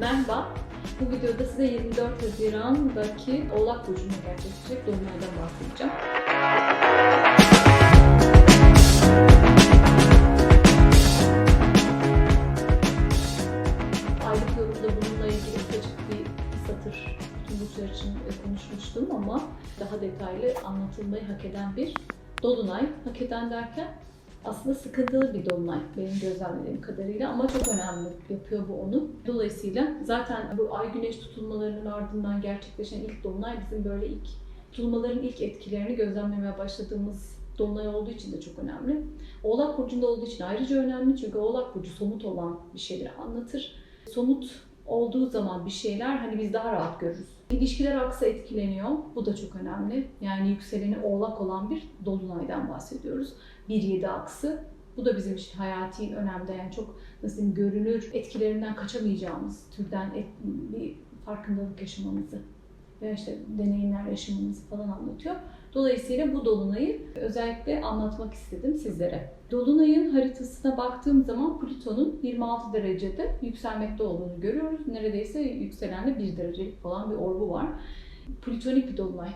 Merhaba. Bu videoda size 24 Haziran'daki Oğlak Burcu'nda gerçekleşecek Dolunay'dan bahsedeceğim. Aylık yorumda bununla ilgili ufacık bir satır bütün burçlar için e, konuşmuştum ama daha detaylı anlatılmayı hak eden bir Dolunay. Hak eden derken aslında sıkıntılı bir dolunay benim gözlemlediğim kadarıyla ama çok önemli yapıyor bu onu. Dolayısıyla zaten bu ay güneş tutulmalarının ardından gerçekleşen ilk dolunay bizim böyle ilk tutulmaların ilk etkilerini gözlemlemeye başladığımız dolunay olduğu için de çok önemli. Oğlak burcunda olduğu için ayrıca önemli çünkü Oğlak burcu somut olan bir şeyleri anlatır. Somut olduğu zaman bir şeyler hani biz daha rahat görürüz. İlişkiler aksı etkileniyor. Bu da çok önemli. Yani yükseleni oğlak olan bir dolunaydan bahsediyoruz. 1-7 aksı. Bu da bizim için hayati önemde yani çok nasıl diyeyim, görünür etkilerinden kaçamayacağımız türden et, bir farkındalık yaşamamızı veya işte deneyimler yaşamamızı falan anlatıyor. Dolayısıyla bu dolunayı özellikle anlatmak istedim sizlere. Dolunayın haritasına baktığım zaman Plüton'un 26 derecede yükselmekte olduğunu görüyoruz. Neredeyse yükselenle 1 derecelik falan bir orbu var. Plütonik bir dolunay.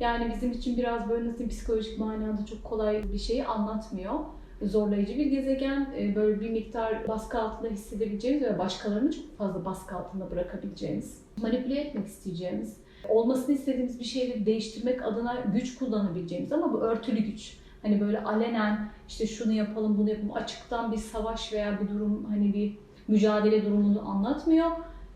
Yani bizim için biraz böyle nasıl psikolojik manada çok kolay bir şeyi anlatmıyor. Zorlayıcı bir gezegen, e, böyle bir miktar baskı altında hissedebileceğimiz ve başkalarını çok fazla baskı altında bırakabileceğimiz, manipüle etmek isteyeceğimiz, olmasını istediğimiz bir şeyleri değiştirmek adına güç kullanabileceğimiz ama bu örtülü güç. Hani böyle alenen işte şunu yapalım bunu yapalım açıktan bir savaş veya bir durum hani bir mücadele durumunu anlatmıyor.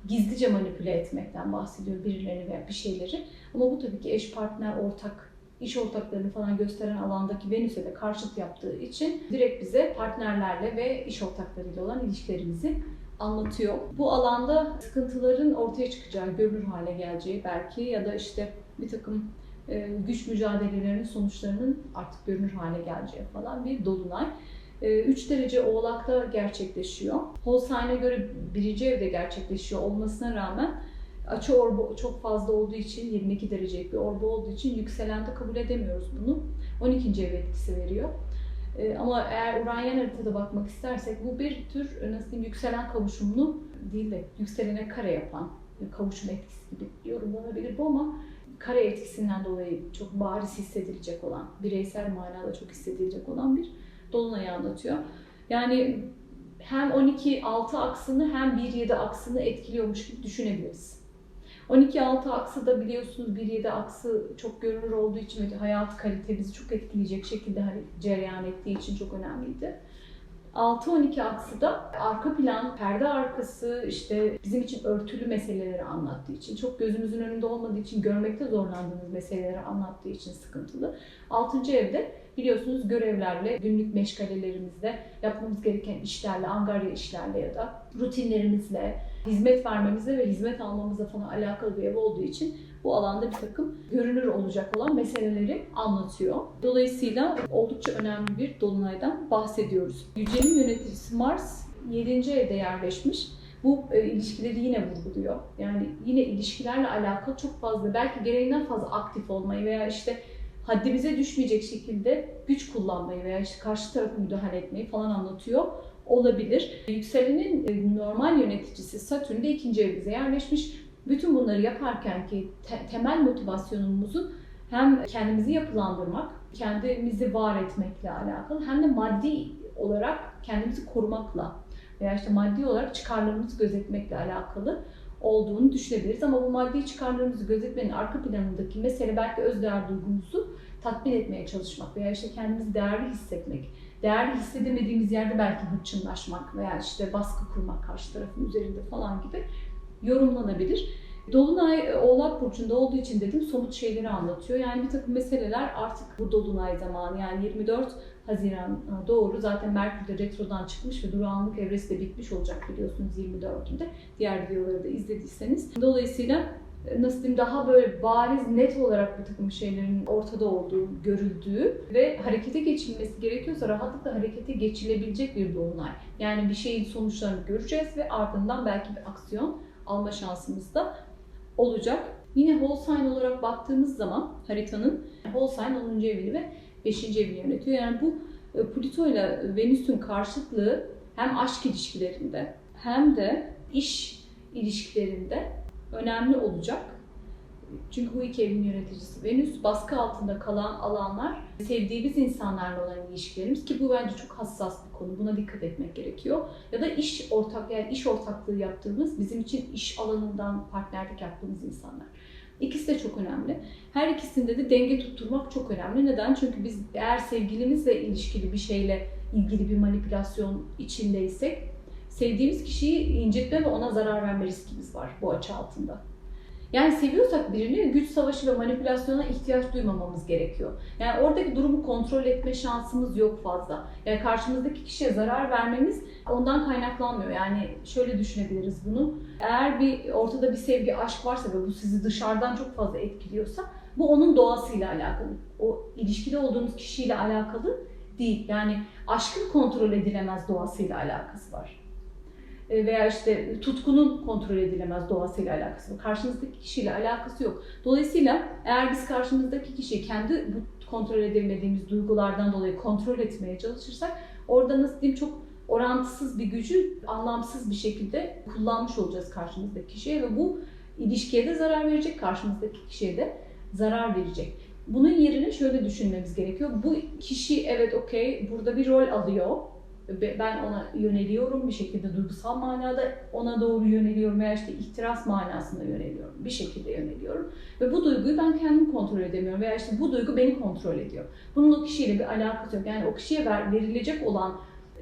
Gizlice manipüle etmekten bahsediyor birilerini veya bir şeyleri. Ama bu tabii ki eş partner, ortak, iş ortaklarını falan gösteren alandaki Venüs'e de karşıt yaptığı için direkt bize partnerlerle ve iş ortaklarıyla olan ilişkilerimizi anlatıyor. Bu alanda sıkıntıların ortaya çıkacağı, görünür hale geleceği belki ya da işte bir takım e, güç mücadelelerinin sonuçlarının artık görünür hale geleceği falan bir dolunay. 3 derece oğlakta gerçekleşiyor. Holstein'e göre birinci evde gerçekleşiyor olmasına rağmen açı orbu çok fazla olduğu için 22 derecelik bir orbu olduğu için yükselende kabul edemiyoruz bunu. 12. ev etkisi veriyor. Ee, ama eğer Uranyen haritada bakmak istersek bu bir tür e, nasıl diyeyim yükselen kavuşumlu değil de yükselene kare yapan kavuşum etkisi gibi yorumlanabilir bu ama kare etkisinden dolayı çok bariz hissedilecek olan, bireysel manada çok hissedilecek olan bir dolunayı anlatıyor. Yani hem 12-6 aksını hem 1-7 aksını etkiliyormuş gibi düşünebiliriz. 12-6 aksı da biliyorsunuz 1-7 aksı çok görünür olduğu için ve hayat kalitemizi çok etkileyecek şekilde hani cereyan ettiği için çok önemliydi. 6-12 aksı da arka plan, perde arkası, işte bizim için örtülü meseleleri anlattığı için, çok gözümüzün önünde olmadığı için, görmekte zorlandığımız meseleleri anlattığı için sıkıntılı. 6. evde biliyorsunuz görevlerle, günlük meşgalelerimizle, yapmamız gereken işlerle, angarya işlerle ya da rutinlerimizle, hizmet vermemizle ve hizmet almamızla falan alakalı bir ev olduğu için bu alanda bir takım görünür olacak olan meseleleri anlatıyor. Dolayısıyla oldukça önemli bir dolunaydan bahsediyoruz. Yüce'nin yöneticisi Mars 7. evde yerleşmiş. Bu e, ilişkileri yine vurguluyor. Yani yine ilişkilerle alakalı çok fazla, belki gereğinden fazla aktif olmayı veya işte haddimize düşmeyecek şekilde güç kullanmayı veya işte karşı tarafı müdahale etmeyi falan anlatıyor olabilir. Yükselenin e, normal yöneticisi Satürn de ikinci evimize yerleşmiş. Bütün bunları yaparken ki te- temel motivasyonumuzu hem kendimizi yapılandırmak, kendimizi var etmekle alakalı hem de maddi olarak kendimizi korumakla veya işte maddi olarak çıkarlarımızı gözetmekle alakalı olduğunu düşünebiliriz. Ama bu maddi çıkarlarımızı gözetmenin arka planındaki mesele belki özdeğer duygumuzu tatmin etmeye çalışmak veya işte kendimizi değerli hissetmek. Değerli hissedemediğimiz yerde belki hırçınlaşmak veya işte baskı kurmak karşı tarafın üzerinde falan gibi yorumlanabilir. Dolunay e, Oğlak Burcu'nda olduğu için dedim somut şeyleri anlatıyor. Yani bir takım meseleler artık bu Dolunay zamanı yani 24 Haziran doğru zaten Merkür de retrodan çıkmış ve durağanlık evresi de bitmiş olacak biliyorsunuz 24'ünde. Diğer videoları da izlediyseniz. Dolayısıyla e, nasıl diyeyim daha böyle bariz net olarak bir takım şeylerin ortada olduğu, görüldüğü ve harekete geçilmesi gerekiyorsa rahatlıkla harekete geçilebilecek bir dolunay. Yani bir şeyin sonuçlarını göreceğiz ve ardından belki bir aksiyon alma şansımız da olacak. Yine Holstein olarak baktığımız zaman haritanın Holstein 10. evini ve 5. evini yönetiyor. Yani bu e, Plüto ile Venüs'ün karşıtlığı hem aşk ilişkilerinde hem de iş ilişkilerinde önemli olacak. Çünkü bu iki evin yöneticisi Venüs, baskı altında kalan alanlar, sevdiğimiz insanlarla olan ilişkilerimiz ki bu bence çok hassas bir konu. Buna dikkat etmek gerekiyor. Ya da iş ortak yani iş ortaklığı yaptığımız, bizim için iş alanından partnerlik yaptığımız insanlar. İkisi de çok önemli. Her ikisinde de denge tutturmak çok önemli. Neden? Çünkü biz eğer sevgilimizle ilişkili bir şeyle ilgili bir manipülasyon içindeysek sevdiğimiz kişiyi incitme ve ona zarar verme riskimiz var bu açı altında. Yani seviyorsak birini güç savaşı ve manipülasyona ihtiyaç duymamamız gerekiyor. Yani oradaki durumu kontrol etme şansımız yok fazla. Yani karşımızdaki kişiye zarar vermemiz ondan kaynaklanmıyor. Yani şöyle düşünebiliriz bunu. Eğer bir ortada bir sevgi, aşk varsa ve bu sizi dışarıdan çok fazla etkiliyorsa bu onun doğasıyla alakalı. O ilişkide olduğunuz kişiyle alakalı değil. Yani aşkın kontrol edilemez doğasıyla alakası var. E, veya işte tutkunun kontrol edilemez doğasıyla alakası var. Karşınızdaki kişiyle alakası yok. Dolayısıyla eğer biz karşımızdaki kişiyi kendi bu kontrol edemediğimiz duygulardan dolayı kontrol etmeye çalışırsak orada nasıl diyeyim çok orantısız bir gücü anlamsız bir şekilde kullanmış olacağız karşımızdaki kişiye ve bu ilişkiye de zarar verecek, karşımızdaki kişiye de zarar verecek. Bunun yerine şöyle düşünmemiz gerekiyor. Bu kişi evet okey burada bir rol alıyor ben ona yöneliyorum bir şekilde duygusal manada ona doğru yöneliyorum veya işte ihtiras manasında yöneliyorum. Bir şekilde yöneliyorum. Ve bu duyguyu ben kendim kontrol edemiyorum veya işte bu duygu beni kontrol ediyor. Bunun o kişiyle bir alakası yok. Yani o kişiye ver, verilecek olan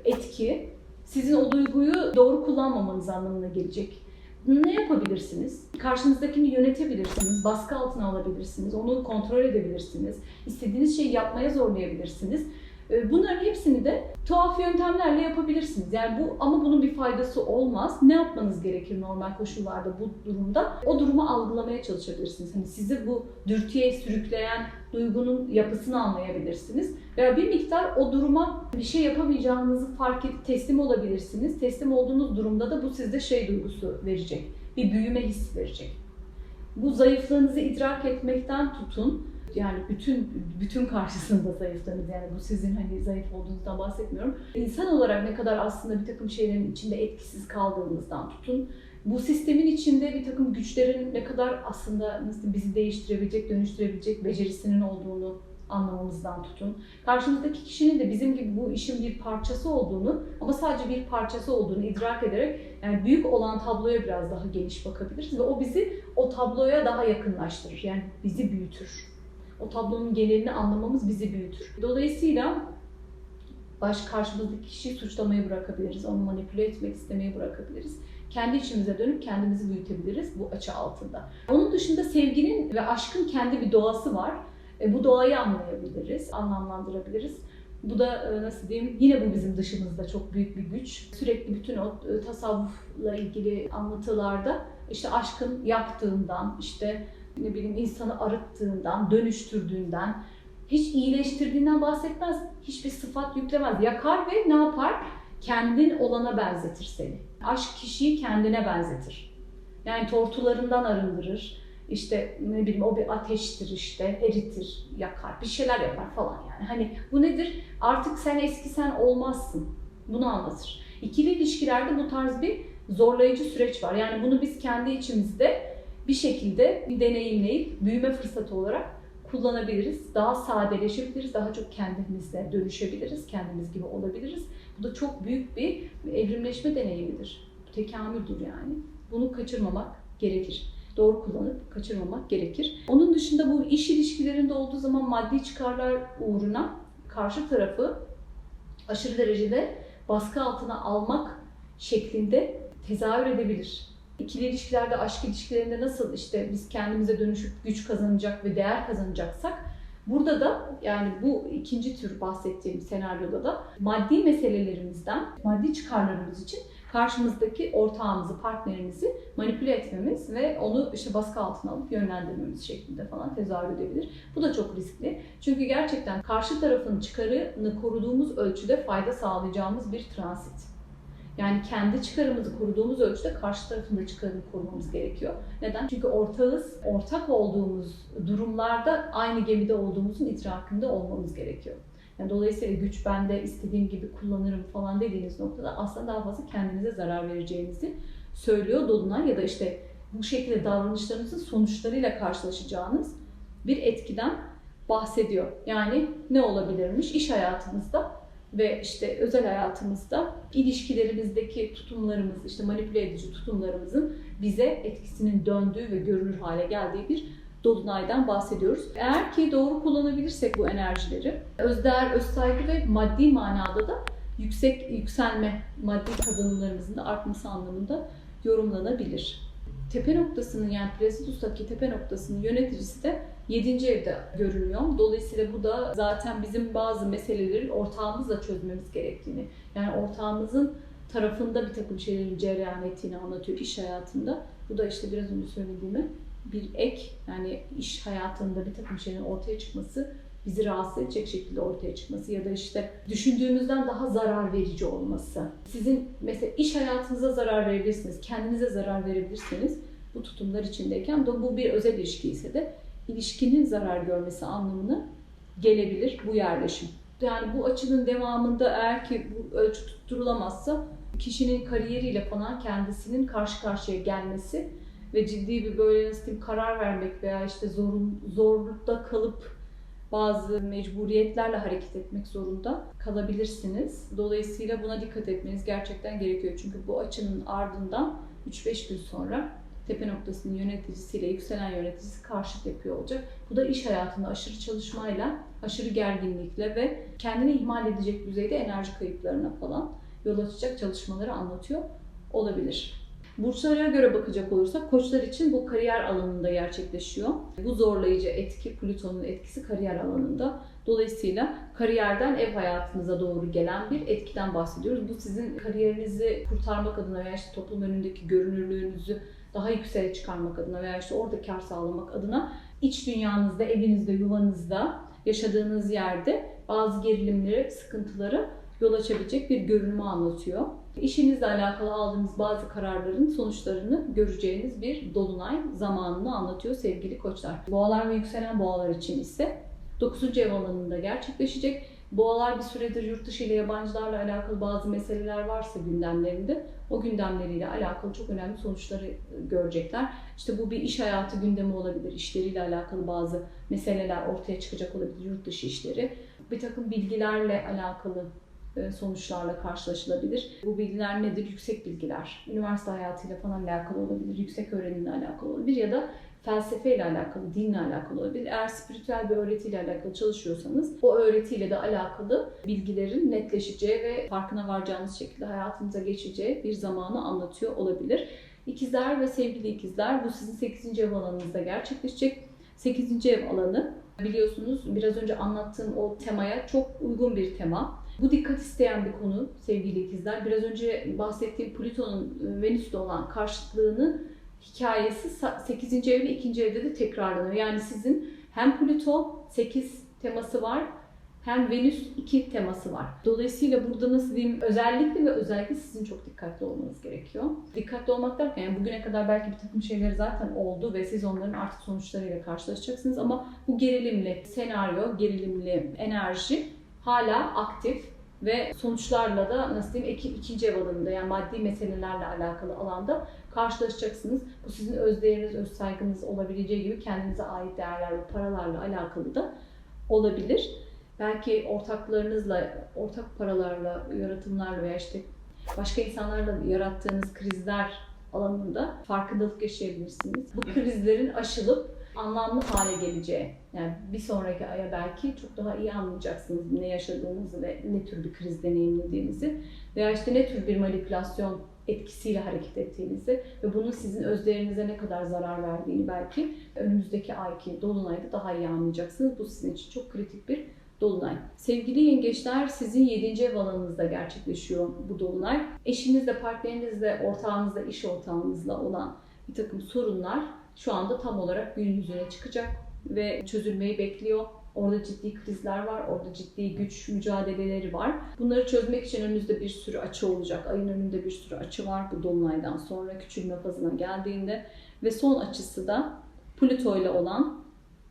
etki sizin o duyguyu doğru kullanmamanız anlamına gelecek. Ne yapabilirsiniz? Karşınızdakini yönetebilirsiniz, baskı altına alabilirsiniz, onu kontrol edebilirsiniz, istediğiniz şeyi yapmaya zorlayabilirsiniz. Ee, bunların hepsini de tuhaf yöntemlerle yapabilirsiniz. Yani bu ama bunun bir faydası olmaz. Ne yapmanız gerekir normal koşullarda bu durumda? O durumu algılamaya çalışabilirsiniz. Hani sizi bu dürtüye sürükleyen duygunun yapısını anlayabilirsiniz. Veya bir miktar o duruma bir şey yapamayacağınızı fark edip teslim olabilirsiniz. Teslim olduğunuz durumda da bu sizde şey duygusu verecek. Bir büyüme hissi verecek. Bu zayıflığınızı idrak etmekten tutun yani bütün bütün karşısında zayıflarınız yani bu sizin hani zayıf olduğunuzdan bahsetmiyorum. İnsan olarak ne kadar aslında bir takım şeylerin içinde etkisiz kaldığınızdan tutun. Bu sistemin içinde bir takım güçlerin ne kadar aslında nasıl bizi değiştirebilecek, dönüştürebilecek becerisinin olduğunu anlamamızdan tutun. Karşımızdaki kişinin de bizim gibi bu işin bir parçası olduğunu ama sadece bir parçası olduğunu idrak ederek yani büyük olan tabloya biraz daha geniş bakabiliriz ve o bizi o tabloya daha yakınlaştırır. Yani bizi büyütür o tablonun genelini anlamamız bizi büyütür. Dolayısıyla baş karşımızdaki kişiyi suçlamayı bırakabiliriz, onu manipüle etmek istemeyi bırakabiliriz. Kendi içimize dönüp kendimizi büyütebiliriz bu açı altında. Onun dışında sevginin ve aşkın kendi bir doğası var. E, bu doğayı anlayabiliriz, anlamlandırabiliriz. Bu da e, nasıl diyeyim yine bu bizim dışımızda çok büyük bir güç. Sürekli bütün o e, tasavvufla ilgili anlatılarda işte aşkın yaktığından, işte ne bileyim insanı arıttığından, dönüştürdüğünden, hiç iyileştirdiğinden bahsetmez. Hiçbir sıfat yüklemez. Yakar ve ne yapar? Kendin olana benzetir seni. Aşk kişiyi kendine benzetir. Yani tortularından arındırır. İşte ne bileyim o bir ateştir işte, eritir, yakar, bir şeyler yapar falan yani. Hani bu nedir? Artık sen eski sen olmazsın. Bunu anlatır. İkili ilişkilerde bu tarz bir zorlayıcı süreç var. Yani bunu biz kendi içimizde bir şekilde bir deneyimleyip büyüme fırsatı olarak kullanabiliriz. Daha sadeleşebiliriz, daha çok kendimizle dönüşebiliriz, kendimiz gibi olabiliriz. Bu da çok büyük bir evrimleşme deneyimidir. Tekamüldür yani. Bunu kaçırmamak gerekir. Doğru kullanıp kaçırmamak gerekir. Onun dışında bu iş ilişkilerinde olduğu zaman maddi çıkarlar uğruna karşı tarafı aşırı derecede baskı altına almak şeklinde tezahür edebilir. İkili ilişkilerde, aşk ilişkilerinde nasıl işte biz kendimize dönüşüp güç kazanacak ve değer kazanacaksak Burada da yani bu ikinci tür bahsettiğim senaryoda da maddi meselelerimizden, maddi çıkarlarımız için karşımızdaki ortağımızı, partnerimizi manipüle etmemiz ve onu işte baskı altına alıp yönlendirmemiz şeklinde falan tezahür edebilir. Bu da çok riskli. Çünkü gerçekten karşı tarafın çıkarını koruduğumuz ölçüde fayda sağlayacağımız bir transit. Yani kendi çıkarımızı koruduğumuz ölçüde karşı tarafın da çıkarını korumamız gerekiyor. Neden? Çünkü ortağız, ortak olduğumuz durumlarda aynı gemide olduğumuzun idrakinde olmamız gerekiyor. Yani dolayısıyla güç bende istediğim gibi kullanırım falan dediğiniz noktada aslında daha fazla kendinize zarar vereceğinizi söylüyor Dolunay ya da işte bu şekilde davranışlarınızın sonuçlarıyla karşılaşacağınız bir etkiden bahsediyor. Yani ne olabilirmiş? İş hayatınızda ve işte özel hayatımızda ilişkilerimizdeki tutumlarımız, işte manipüle edici tutumlarımızın bize etkisinin döndüğü ve görünür hale geldiği bir dolunaydan bahsediyoruz. Eğer ki doğru kullanabilirsek bu enerjileri, özdeğer, özsaygı ve maddi manada da yüksek yükselme, maddi kazanımlarımızın da artması anlamında yorumlanabilir. Tepe noktasının yani Placidus'taki tepe noktasının yöneticisi de 7. evde görünüyor. Dolayısıyla bu da zaten bizim bazı meseleleri ortağımızla çözmemiz gerektiğini, yani ortağımızın tarafında bir takım şeylerin cereyan ettiğini anlatıyor iş hayatında. Bu da işte biraz önce söylediğime bir ek, yani iş hayatında bir takım şeylerin ortaya çıkması bizi rahatsız edecek şekilde ortaya çıkması ya da işte düşündüğümüzden daha zarar verici olması. Sizin mesela iş hayatınıza zarar verebilirsiniz, kendinize zarar verebilirsiniz bu tutumlar içindeyken. Bu bir özel ilişki ise de ilişkinin zarar görmesi anlamına gelebilir bu yerleşim. Yani bu açının devamında eğer ki bu ölçü tutturulamazsa kişinin kariyeriyle falan kendisinin karşı karşıya gelmesi ve ciddi bir böyle nasıl diyeyim karar vermek veya işte zorun, zorlukta kalıp bazı mecburiyetlerle hareket etmek zorunda kalabilirsiniz. Dolayısıyla buna dikkat etmeniz gerçekten gerekiyor. Çünkü bu açının ardından 3-5 gün sonra tepe noktasının yöneticisiyle yükselen yöneticisi karşıt yapıyor olacak. Bu da iş hayatında aşırı çalışmayla, aşırı gerginlikle ve kendini ihmal edecek düzeyde enerji kayıplarına falan yol açacak çalışmaları anlatıyor olabilir. Burçlara göre bakacak olursak koçlar için bu kariyer alanında gerçekleşiyor. Bu zorlayıcı etki Plüton'un etkisi kariyer alanında. Dolayısıyla kariyerden ev hayatınıza doğru gelen bir etkiden bahsediyoruz. Bu sizin kariyerinizi kurtarmak adına veya işte toplum önündeki görünürlüğünüzü daha yükseğe çıkarmak adına veya işte orada kar sağlamak adına iç dünyanızda, evinizde, yuvanızda, yaşadığınız yerde bazı gerilimleri, sıkıntıları yol açabilecek bir görünümü anlatıyor. İşinizle alakalı aldığınız bazı kararların sonuçlarını göreceğiniz bir dolunay zamanını anlatıyor sevgili koçlar. Boğalar ve yükselen boğalar için ise 9. ev alanında gerçekleşecek. Boğalar bir süredir yurt dışı ile yabancılarla alakalı bazı meseleler varsa gündemlerinde o gündemleriyle alakalı çok önemli sonuçları görecekler. İşte bu bir iş hayatı gündemi olabilir. İşleriyle alakalı bazı meseleler ortaya çıkacak olabilir. Yurt dışı işleri. Bir takım bilgilerle alakalı e, sonuçlarla karşılaşılabilir. Bu bilgiler nedir? Yüksek bilgiler. Üniversite hayatıyla falan alakalı olabilir, yüksek öğrenimle alakalı olabilir ya da felsefeyle alakalı, dinle alakalı olabilir. Eğer spiritüel bir öğretiyle alakalı çalışıyorsanız o öğretiyle de alakalı bilgilerin netleşeceği ve farkına varacağınız şekilde hayatınıza geçeceği bir zamanı anlatıyor olabilir. İkizler ve sevgili ikizler bu sizin 8. ev alanınızda gerçekleşecek. 8. ev alanı biliyorsunuz biraz önce anlattığım o temaya çok uygun bir tema. Bu dikkat isteyen bir konu sevgili ikizler. Biraz önce bahsettiğim Plüton'un Venüs'te olan karşıtlığını hikayesi 8. ev ve 2. evde de tekrarlanıyor. Yani sizin hem Plüto 8 teması var hem Venüs 2 teması var. Dolayısıyla burada nasıl diyeyim özellikle ve özellikle sizin çok dikkatli olmanız gerekiyor. Dikkatli olmak derken yani bugüne kadar belki bir takım şeyler zaten oldu ve siz onların artık sonuçlarıyla karşılaşacaksınız ama bu gerilimli senaryo, gerilimli enerji hala aktif ve sonuçlarla da nasıl diyeyim iki, ikinci ev alanında yani maddi meselelerle alakalı alanda karşılaşacaksınız. Bu sizin öz değeriniz, öz saygınız olabileceği gibi kendinize ait değerler ve paralarla alakalı da olabilir. Belki ortaklarınızla, ortak paralarla, yaratımlarla veya işte başka insanlarla yarattığınız krizler alanında farkındalık yaşayabilirsiniz. Bu krizlerin aşılıp anlamlı hale geleceği. Yani bir sonraki aya belki çok daha iyi anlayacaksınız ne yaşadığınızı ve ne tür bir kriz deneyimlediğinizi veya işte ne tür bir manipülasyon etkisiyle hareket ettiğinizi ve bunun sizin özlerinize ne kadar zarar verdiğini belki önümüzdeki ayki dolunayda daha iyi anlayacaksınız. Bu sizin için çok kritik bir dolunay. Sevgili yengeçler sizin 7. ev alanınızda gerçekleşiyor bu dolunay. Eşinizle, partnerinizle, ortağınızla, iş ortağınızla olan bir takım sorunlar şu anda tam olarak gün yüzüne çıkacak ve çözülmeyi bekliyor. Orada ciddi krizler var, orada ciddi güç mücadeleleri var. Bunları çözmek için önünüzde bir sürü açı olacak. Ayın önünde bir sürü açı var bu dolunaydan sonra küçülme fazına geldiğinde. Ve son açısı da Plüto ile olan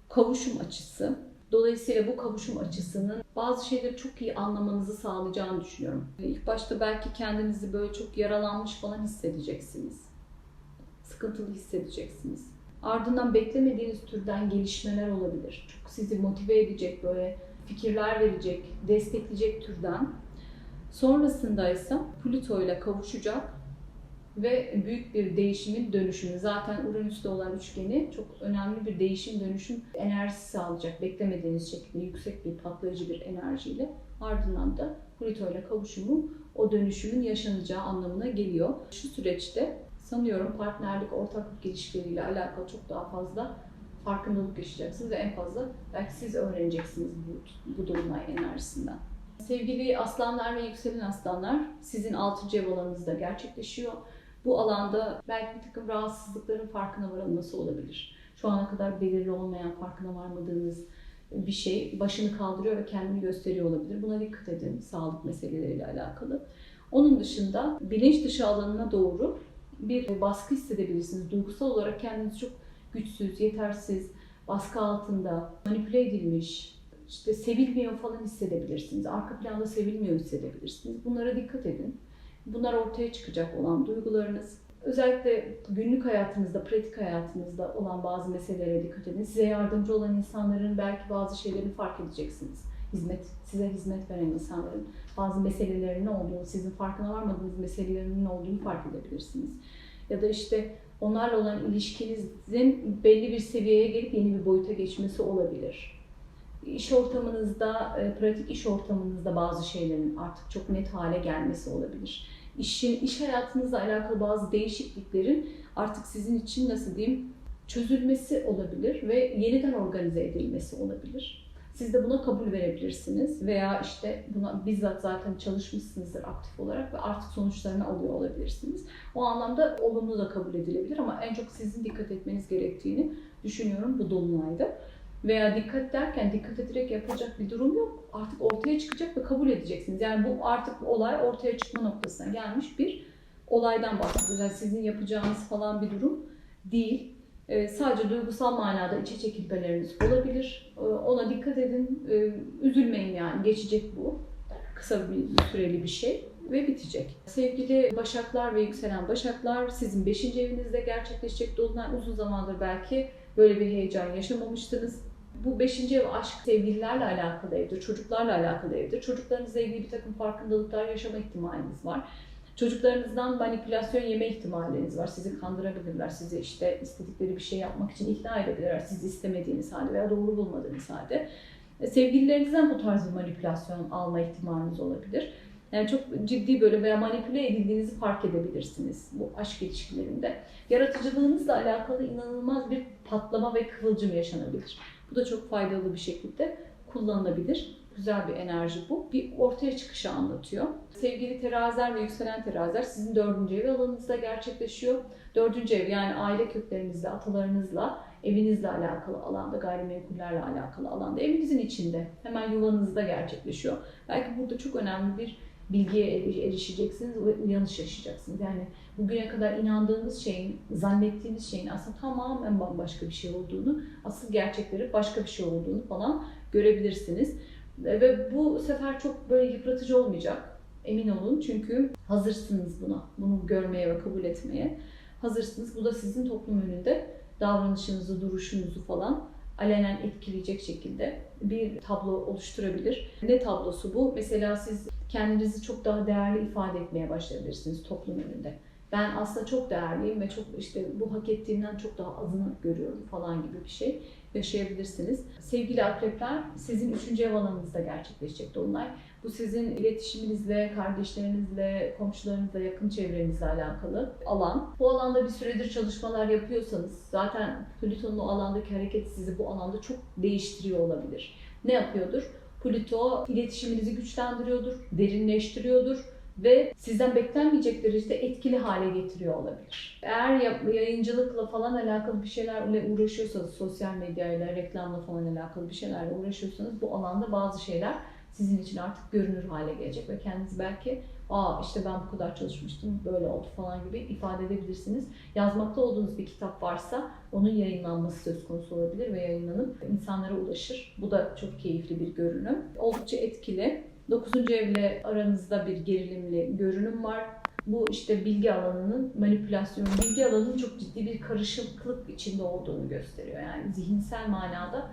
kavuşum açısı. Dolayısıyla bu kavuşum açısının bazı şeyleri çok iyi anlamanızı sağlayacağını düşünüyorum. İlk başta belki kendinizi böyle çok yaralanmış falan hissedeceksiniz sıkıntılı hissedeceksiniz. Ardından beklemediğiniz türden gelişmeler olabilir. Çok sizi motive edecek böyle fikirler verecek, destekleyecek türden. Sonrasında ise Plüto ile kavuşacak ve büyük bir değişimin dönüşümü. Zaten Uranüs'te olan üçgeni çok önemli bir değişim dönüşüm enerjisi sağlayacak. Beklemediğiniz şekilde yüksek bir patlayıcı bir enerjiyle. Ardından da Plüto ile kavuşumu o dönüşümün yaşanacağı anlamına geliyor. Şu süreçte sanıyorum partnerlik, ortaklık ilişkileriyle alakalı çok daha fazla farkındalık yaşayacaksınız ve en fazla belki siz öğreneceksiniz bu, bu durumlar enerjisinden. Sevgili aslanlar ve yükselen aslanlar sizin 6. ev alanınızda gerçekleşiyor. Bu alanda belki bir takım rahatsızlıkların farkına varılması olabilir. Şu ana kadar belirli olmayan, farkına varmadığınız bir şey başını kaldırıyor ve kendini gösteriyor olabilir. Buna dikkat edin sağlık meseleleriyle alakalı. Onun dışında bilinç dışı alanına doğru bir baskı hissedebilirsiniz. Duygusal olarak kendinizi çok güçsüz, yetersiz, baskı altında, manipüle edilmiş, işte sevilmiyor falan hissedebilirsiniz. Arka planda sevilmiyor hissedebilirsiniz. Bunlara dikkat edin. Bunlar ortaya çıkacak olan duygularınız. Özellikle günlük hayatınızda, pratik hayatınızda olan bazı meselelere dikkat edin. Size yardımcı olan insanların belki bazı şeylerini fark edeceksiniz. Hizmet, size hizmet veren insanların bazı meselelerinin ne olduğunu, sizin farkına varmadığınız meselelerinin ne olduğunu fark edebilirsiniz. Ya da işte onlarla olan ilişkinizin belli bir seviyeye gelip yeni bir boyuta geçmesi olabilir. İş ortamınızda, e, pratik iş ortamınızda bazı şeylerin artık çok net hale gelmesi olabilir. İşin, iş hayatınızla alakalı bazı değişikliklerin artık sizin için nasıl diyeyim çözülmesi olabilir ve yeniden organize edilmesi olabilir. Siz de buna kabul verebilirsiniz veya işte buna bizzat zaten çalışmışsınızdır aktif olarak ve artık sonuçlarını alıyor olabilirsiniz. O anlamda olumlu da kabul edilebilir ama en çok sizin dikkat etmeniz gerektiğini düşünüyorum bu dolunayda. Veya dikkat derken dikkat ederek yapılacak bir durum yok. Artık ortaya çıkacak ve kabul edeceksiniz. Yani bu artık olay ortaya çıkma noktasına gelmiş bir olaydan bahsediyoruz. Yani sizin yapacağınız falan bir durum değil. Ee, sadece duygusal manada içe çekilmeleriniz olabilir. Ee, ona dikkat edin. Ee, üzülmeyin yani. Geçecek bu. Kısa bir süreli bir şey ve bitecek. Sevgili Başaklar ve yükselen Başaklar sizin 5. evinizde gerçekleşecek dolunay uzun zamandır belki böyle bir heyecan yaşamamıştınız. Bu 5. ev aşk sevgililerle alakalı evdir, çocuklarla alakalı evdir. Çocuklarınızla ilgili bir takım farkındalıklar yaşama ihtimaliniz var. Çocuklarınızdan manipülasyon yeme ihtimaliniz var. Sizi kandırabilirler. Sizi işte istedikleri bir şey yapmak için ikna edebilirler. Siz istemediğiniz halde veya doğru bulmadığınız halde. E, Sevgililerinizden bu tarz bir manipülasyon alma ihtimaliniz olabilir. Yani çok ciddi böyle veya manipüle edildiğinizi fark edebilirsiniz bu aşk ilişkilerinde. Yaratıcılığınızla alakalı inanılmaz bir patlama ve kıvılcım yaşanabilir. Bu da çok faydalı bir şekilde kullanılabilir. Güzel bir enerji bu. Bir ortaya çıkışı anlatıyor. Sevgili teraziler ve yükselen teraziler sizin dördüncü ev alanınızda gerçekleşiyor. Dördüncü ev yani aile köklerinizle, atalarınızla, evinizle alakalı alanda, gayrimenkullerle alakalı alanda, evinizin içinde, hemen yuvanızda gerçekleşiyor. Belki burada çok önemli bir bilgiye erişeceksiniz ve uyanış yaşayacaksınız. Yani bugüne kadar inandığınız şeyin, zannettiğiniz şeyin aslında tamamen bambaşka bir şey olduğunu, asıl gerçekleri başka bir şey olduğunu falan görebilirsiniz. Ve bu sefer çok böyle yıpratıcı olmayacak. Emin olun çünkü hazırsınız buna, bunu görmeye ve kabul etmeye hazırsınız. Bu da sizin toplum önünde davranışınızı, duruşunuzu falan alenen etkileyecek şekilde bir tablo oluşturabilir. Ne tablosu bu? Mesela siz kendinizi çok daha değerli ifade etmeye başlayabilirsiniz toplum önünde. Ben aslında çok değerliyim ve çok işte bu hak ettiğimden çok daha azını görüyorum falan gibi bir şey yaşayabilirsiniz. Sevgili akrepler sizin üçüncü ev alanınızda gerçekleşecek dolunay. Bu sizin iletişiminizle, kardeşlerinizle, komşularınızla, yakın çevrenizle alakalı alan. Bu alanda bir süredir çalışmalar yapıyorsanız zaten Plüton'un o alandaki hareket sizi bu alanda çok değiştiriyor olabilir. Ne yapıyordur? Plüto iletişiminizi güçlendiriyordur, derinleştiriyordur ve sizden beklenmeyecek derecede etkili hale getiriyor olabilir. Eğer yayıncılıkla falan alakalı bir şeylerle uğraşıyorsanız, sosyal medyayla, reklamla falan alakalı bir şeylerle uğraşıyorsanız bu alanda bazı şeyler sizin için artık görünür hale gelecek ve kendiniz belki aa işte ben bu kadar çalışmıştım böyle oldu falan gibi ifade edebilirsiniz. Yazmakta olduğunuz bir kitap varsa onun yayınlanması söz konusu olabilir ve yayınlanıp insanlara ulaşır. Bu da çok keyifli bir görünüm. Oldukça etkili. 9. evle aranızda bir gerilimli görünüm var. bu işte bilgi alanının manipülasyonu, bilgi alanının çok ciddi bir karışıklık içinde olduğunu gösteriyor. Yani zihinsel manada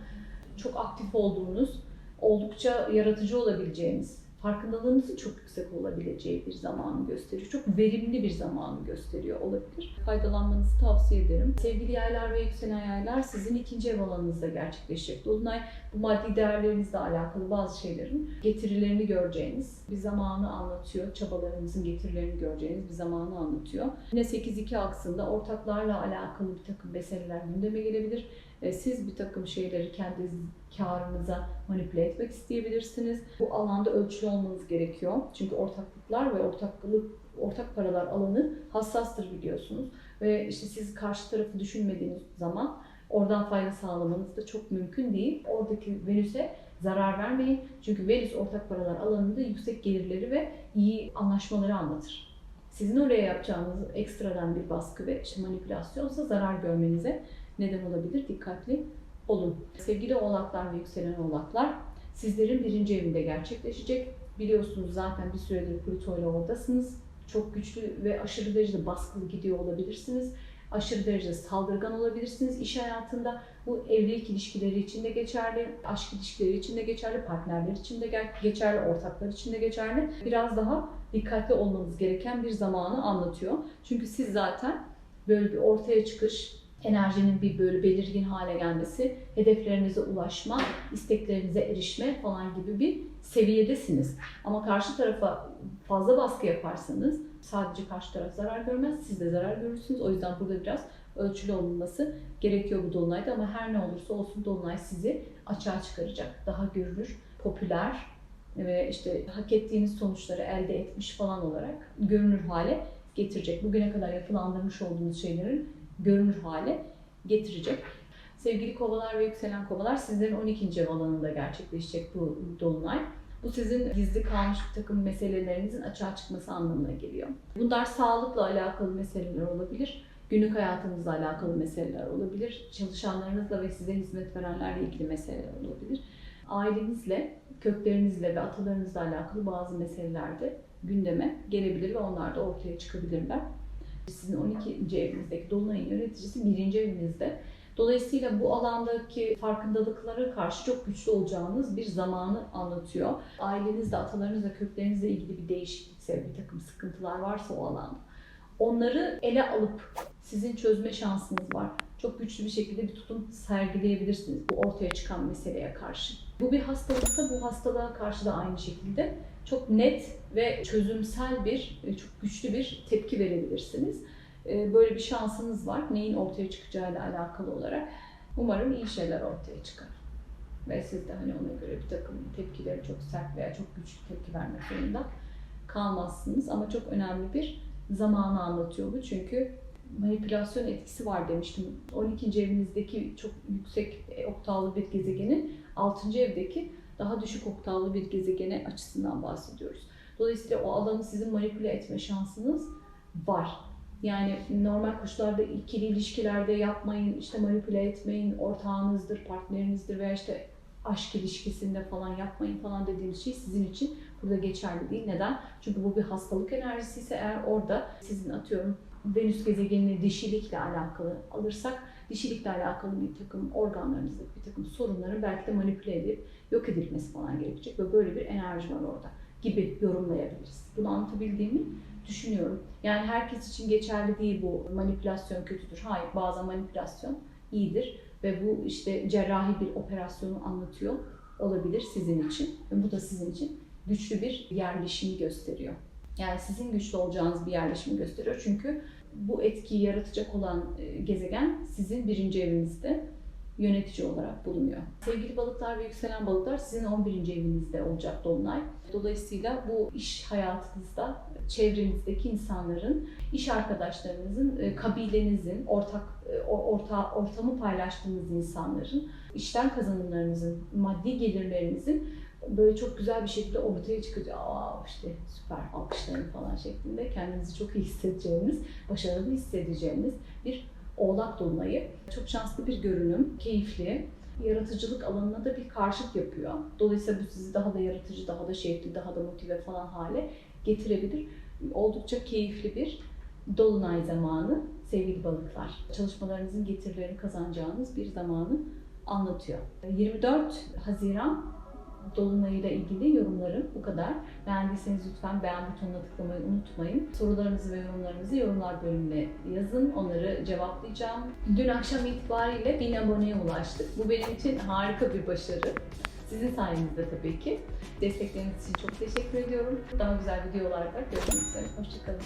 çok aktif olduğunuz, oldukça yaratıcı olabileceğiniz, farkındalığınızın çok yüksek olabileceği bir zamanı gösteriyor. Çok verimli bir zamanı gösteriyor olabilir. Faydalanmanızı tavsiye ederim. Sevgili yaylar ve yükselen yaylar sizin ikinci ev alanınızda gerçekleşecek. Dolunay bu maddi değerlerinizle alakalı bazı şeylerin getirilerini göreceğiniz bir zamanı anlatıyor. Çabalarınızın getirilerini göreceğiniz bir zamanı anlatıyor. Yine 8-2 aksında ortaklarla alakalı bir takım meseleler gündeme gelebilir. E, Siz bir takım şeyleri kendi karınıza manipüle etmek isteyebilirsiniz. Bu alanda ölçülü olmanız gerekiyor. Çünkü ortaklıklar ve ortaklık ortak paralar alanı hassastır biliyorsunuz. Ve işte siz karşı tarafı düşünmediğiniz zaman oradan fayda sağlamanız da çok mümkün değil. Oradaki Venüs'e zarar vermeyin. Çünkü Venüs ortak paralar alanında yüksek gelirleri ve iyi anlaşmaları anlatır. Sizin oraya yapacağınız ekstradan bir baskı ve işte manipülasyonsa zarar görmenize neden olabilir. Dikkatli olun. Sevgili oğlaklar ve yükselen oğlaklar sizlerin birinci evinde gerçekleşecek. Biliyorsunuz zaten bir süredir Plüto ile oradasınız. Çok güçlü ve aşırı derecede baskılı gidiyor olabilirsiniz. Aşırı derecede saldırgan olabilirsiniz iş hayatında. Bu evlilik ilişkileri için de geçerli, aşk ilişkileri için de geçerli, partnerler için de ge- geçerli, ortaklar için de geçerli. Biraz daha dikkatli olmanız gereken bir zamanı anlatıyor. Çünkü siz zaten böyle bir ortaya çıkış, enerjinin bir böyle belirgin hale gelmesi, hedeflerinize ulaşma, isteklerinize erişme falan gibi bir seviyedesiniz. Ama karşı tarafa fazla baskı yaparsanız sadece karşı taraf zarar görmez, siz de zarar görürsünüz. O yüzden burada biraz ölçülü olunması gerekiyor bu dolunayda ama her ne olursa olsun dolunay sizi açığa çıkaracak. Daha görünür, popüler ve işte hak ettiğiniz sonuçları elde etmiş falan olarak görünür hale getirecek. Bugüne kadar yapılandırmış olduğunuz şeylerin görünür hale getirecek. Sevgili kovalar ve yükselen kovalar sizlerin 12. ev alanında gerçekleşecek bu dolunay. Bu sizin gizli kalmış bir takım meselelerinizin açığa çıkması anlamına geliyor. Bunlar sağlıkla alakalı meseleler olabilir. Günlük hayatınızla alakalı meseleler olabilir. Çalışanlarınızla ve size hizmet verenlerle ilgili meseleler olabilir. Ailenizle, köklerinizle ve atalarınızla alakalı bazı meseleler de gündeme gelebilir ve onlar da ortaya çıkabilirler. Sizin 12. evinizdeki Dolunay'ın yöneticisi 1. evinizde. Dolayısıyla bu alandaki farkındalıklara karşı çok güçlü olacağınız bir zamanı anlatıyor. Ailenizle, atalarınızla, köklerinizle ilgili bir değişiklikse, bir takım sıkıntılar varsa o alanda onları ele alıp sizin çözme şansınız var. Çok güçlü bir şekilde bir tutum sergileyebilirsiniz bu ortaya çıkan meseleye karşı. Bu bir hastalıksa bu hastalığa karşı da aynı şekilde çok net ve çözümsel bir, e, çok güçlü bir tepki verebilirsiniz. E, Böyle bir şansınız var. Neyin ortaya çıkacağıyla alakalı olarak. Umarım iyi şeyler ortaya çıkar. Ve siz de hani ona göre bir takım tepkileri çok sert veya çok güçlü tepki vermek zorunda kalmazsınız. Ama çok önemli bir zamanı anlatıyor bu. Çünkü manipülasyon etkisi var demiştim. 12. evinizdeki çok yüksek e, oktavlı bir gezegenin 6. evdeki daha düşük oktavlı bir gezegene açısından bahsediyoruz. Dolayısıyla o alanı sizin manipüle etme şansınız var. Yani normal koşullarda ikili ilişkilerde yapmayın, işte manipüle etmeyin, ortağınızdır, partnerinizdir veya işte aşk ilişkisinde falan yapmayın falan dediğimiz şey sizin için burada geçerli değil. Neden? Çünkü bu bir hastalık enerjisi ise eğer orada sizin atıyorum Venüs gezegenini dişilikle alakalı alırsak dişilikle alakalı bir takım organlarınızdaki bir takım sorunların belki de manipüle edip yok edilmesi falan gerekecek ve böyle bir enerji var orada gibi yorumlayabiliriz. Bunu anlatabildiğimi düşünüyorum. Yani herkes için geçerli değil bu manipülasyon kötüdür. Hayır bazen manipülasyon iyidir ve bu işte cerrahi bir operasyonu anlatıyor olabilir sizin için. Ve bu da sizin için güçlü bir yerleşimi gösteriyor. Yani sizin güçlü olacağınız bir yerleşimi gösteriyor. Çünkü bu etkiyi yaratacak olan e, gezegen sizin birinci evinizde yönetici olarak bulunuyor. Sevgili balıklar ve yükselen balıklar sizin 11. evinizde olacak Dolunay. Dolayısıyla bu iş hayatınızda çevrenizdeki insanların, iş arkadaşlarınızın, e, kabilenizin, ortak e, orta, ortamı paylaştığınız insanların, işten kazanımlarınızın, maddi gelirlerinizin böyle çok güzel bir şekilde ortaya çıkacak. Aa işte süper alkışlarım falan şeklinde kendinizi çok iyi hissedeceğiniz, başarılı hissedeceğiniz bir oğlak dolunayı. Çok şanslı bir görünüm, keyifli. Yaratıcılık alanına da bir karşıt yapıyor. Dolayısıyla bu sizi daha da yaratıcı, daha da şevkli, daha da motive falan hale getirebilir. Oldukça keyifli bir dolunay zamanı sevgili balıklar. Çalışmalarınızın getirilerini kazanacağınız bir zamanı anlatıyor. 24 Haziran Dolunay'la ilgili yorumlarım bu kadar. Beğendiyseniz lütfen beğen butonuna tıklamayı unutmayın. Sorularınızı ve yorumlarınızı yorumlar bölümüne yazın. Onları cevaplayacağım. Dün akşam itibariyle 1000 aboneye ulaştık. Bu benim için harika bir başarı. Sizin sayenizde tabii ki. Destekleriniz için çok teşekkür ediyorum. Daha güzel videolarda görüşmek üzere. Hoşçakalın.